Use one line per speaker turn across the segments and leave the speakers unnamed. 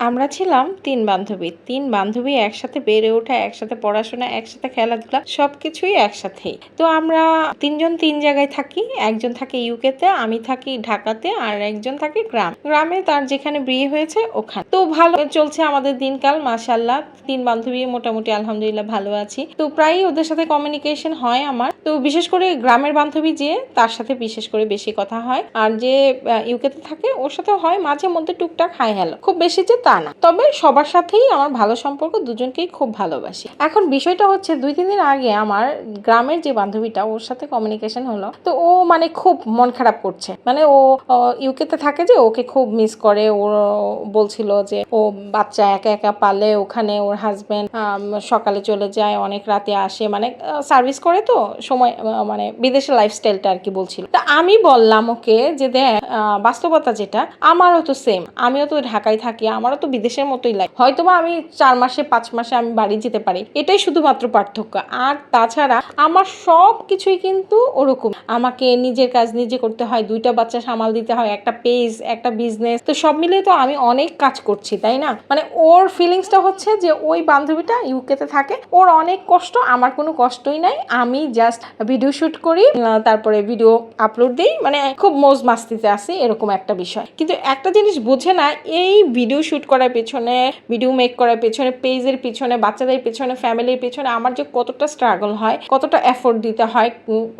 আমরা ছিলাম তিন বান্ধবী। তিন বান্ধবী একসাথে বেড়ে ওঠা, একসাথে পড়াশোনা, একসাথে খেলাধুলা, সবকিছুই একসাথেই। তো আমরা তিনজন তিন জায়গায় থাকি। একজন থাকে ইউকেতে, আমি থাকি ঢাকাতে, আর একজন থাকে গ্রাম। গ্রামে তার যেখানে বিয়ে হয়েছে, ওখানে। তো ভালো চলছে আমাদের দিনকাল মাসাল্লাহ তিন বান্ধবী মোটামুটি আলহামদুলিল্লাহ ভালো আছি। তো প্রায়ই ওদের সাথে কমিউনিকেশন হয় আমার। তো বিশেষ করে গ্রামের বান্ধবী যে, তার সাথে বিশেষ করে বেশি কথা হয়। আর যে ইউকেতে থাকে, ওর সাথে হয়। মাঝে মধ্যে টুকটাক হাই হ্যালো। খুব বেশি যে তা না। তবে সবার সাথেই আমার ভালো সম্পর্ক, দুজনকেই খুব ভালোবাসি। এখন বিষয়টা হচ্ছে, দুই, তিন দিন আগে আমার গ্রামের যে বান্ধবীটা, ওর সাথে কমিউনিকেশন হলো। তো ও মানে খুব মন খারাপ করছে। মানে ও ইউকেতে থাকে যে, ওকে খুব মিস করে। ও বলছিল যে, ও বাচ্চা একা একা পালে, ওখানে ওর হাজব্যান্ড সকালে চলে যায়, অনেক রাতে আসে। মানে সার্ভিস করে তো, সময় মানে বিদেশের লাইফস্টাইলটা আর কি বলছিল। তা আমি বললাম ওকে যে, দেখ বাস্তবতা যেটা, আমারও তো সেম আমিও তো ঢাকায় থাকি, আমারও তো বিদেশের মতোই লাইফ হয়তো বা আমি চার মাসে, পাঁচ মাসে আমি বাড়ি যেতে পারি। এটাই শুধুমাত্র পার্থক্য। আর তাছাড়া আমার সব কিছুই কিন্তু ওরকম। আমাকে নিজের কাজ নিজে করতে হয়, দুইটা বাচ্চা সামাল দিতে হয়, একটা পেজ, একটা বিজনেস তো সব মিলিয়ে তো আমি অনেক কাজ করছি, তাই না? মানে ওর ফিলিংসটা হচ্ছে যে ওই বান্ধবীটা ইউকেতে থাকে। ওর অনেক কষ্ট, আমার কোনো কষ্টই নাই। আমি জাস্ট ভিডিও শুট করি তারপরে ভিডিও আপলোড দিই। মানে খুব মোজ মাস্তিতে আসি এরকম একটা বিষয়। কিন্তু একটা জিনিস বোঝে না, এই ভিডিও শুট করার পেছনে ভিডিও মেক করার পেছনে পেজের পিছনে, বাচ্চাদের পেছনে ফ্যামিলির পেছনে আমার যে কতটা স্ট্রাগল হয়, কতটা এফোর্ট দিতে হয়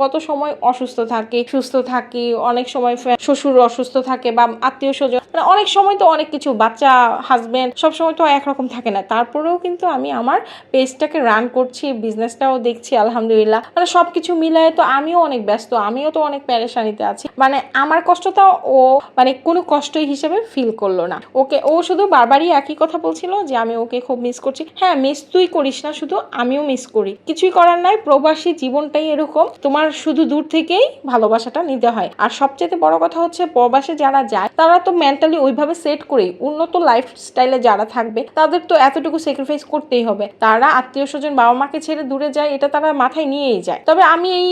কত সময় অসুস্থ থাকি, সুস্থ থাকি, অনেক সময় শ্বশুর অসুস্থ থাকে বা আত্মীয় স্বজন মানে অনেক সময় তো অনেক কিছু, বাচ্চা হাজবেন্ড সব সময় তো একরকম থাকে না। তারপরেও কিন্তু আমি আমার পেজটাকে রান করছি বিজনেসটাও দেখছি, আলহামদুলিল্লাহ। মানে সব কিছু মিলায় তো আমিও অনেক ব্যস্ত, আমিও তো অনেক প্যারেশানিতে আছি। মানে আমার কষ্টটা ও মানে কোনো কষ্টই হিসেবে ফিল করল না। ওকে, ও শুধু বারবারই একই কথা বলছিল যে আমি ওকে খুব মিস করছি। হ্যাঁ মিস তুই করিস না, শুধু আমিও মিস করি। কিছুই করার নাই, প্রবাসী জীবনটাই এরকম। তোমার শুধু দূর থেকেই ভালোবাসাটা নিতে হয়। আর সবচেয়ে বড় কথা হচ্ছে, প্রবাসে যারা যায়, তারা তো মেন্টালি ওইভাবে সেট করেই, উন্নত লাইফ স্টাইলে যারা থাকবে, তাদের তো এতটুকু স্যাক্রিফাইস করতেই হবে। তারা আত্মীয় স্বজন বাবা মাকে ছেড়ে দূরে যায়, এটা তারা মাথায় নিয়েই যায়। তবে আমি এই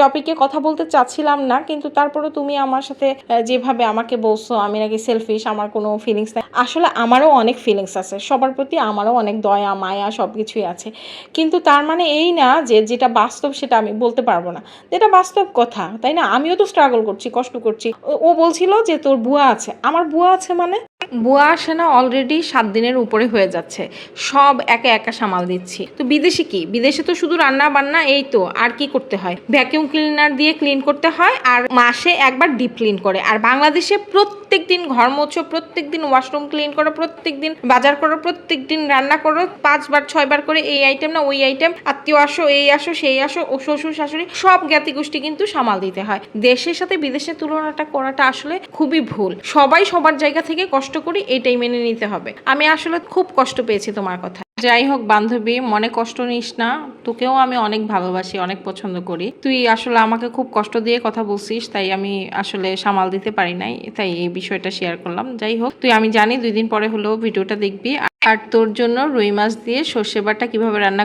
টপিকে কথা বলতে চাচ্ছিলাম না, কিন্তু তারপরে তুমি আমার সাথে যেভাবে আমাকে বলছো, আমি নাকি সেলফিশ আমার কোনো ফিলিংস নাই। আসলে আমারও অনেক ফিলিংস আছে। সবার প্রতি আমারও অনেক দয়া, মায়া সব কিছুই আছে। কিন্তু তার মানে এই না যে যেটা বাস্তব সেটা আমি বলতে পারব না। যেটা বাস্তব কথা, তাই না? আমিও তো স্ট্রাগল করছি, কষ্ট করছি। ও- বলছিল যে তোর বুয়া আছে। আমার বুয়া আছে মানে? বুয়া আসে না অলরেডি সাত দিনের উপরে হয়ে যাচ্ছে। সব একা একা সামাল দিচ্ছি। তো বিদেশে কি? বিদেশে তো শুধু রান্না বান্না এই তো, আর কি করতে হয়? ভ্যাকিউম ক্লিনার দিয়ে ক্লিন করতে হয় আর মাসে একবার ডিপ ক্লিন করে। আর বাংলাদেশে প্রত্যেক দিন ঘর মোছো প্রত্যেক দিন ওয়াশরুম ক্লিন করো প্রত্যেক দিন বাজার করো প্রত্যেক দিন রান্না করো, পাঁচবার, ছয়বার করে এই আইটেম না, ওই আইটেম আত্মীয় আসো, এই আসো, সেই আসো, ও শ্বশুর শাশুড়ি, সব জ্ঞাতি গোষ্ঠী কিন্তু সামাল দিতে হয়। দেশের সাথে বিদেশের তুলনাটা করাটা আসলে খুবই ভুল। সবাই সবার জায়গা থেকে কষ্ট করি, এটাই মেনে নিতে হবে। আমি আসলে খুব কষ্ট পেয়েছি তোমার কথা যাই হোক, বান্ধবী, মনে কষ্ট নিস না। তোকেও আমি অনেক ভালোবাসি, অনেক পছন্দ করি। তুই আসলে আমাকে খুব কষ্ট দিয়ে কথা বলছিস, তাই আমি আসলে সামাল দিতে পারি নাই, তাই এই বিষয়টা শেয়ার করলাম। যাই হোক, তুই আমি জানি দুই দিন পরে হলেও ভিডিওটা দেখবি। আর তোর জন্য রুই মাছ দিয়ে সর্ষে বাটা কীভাবে রান্না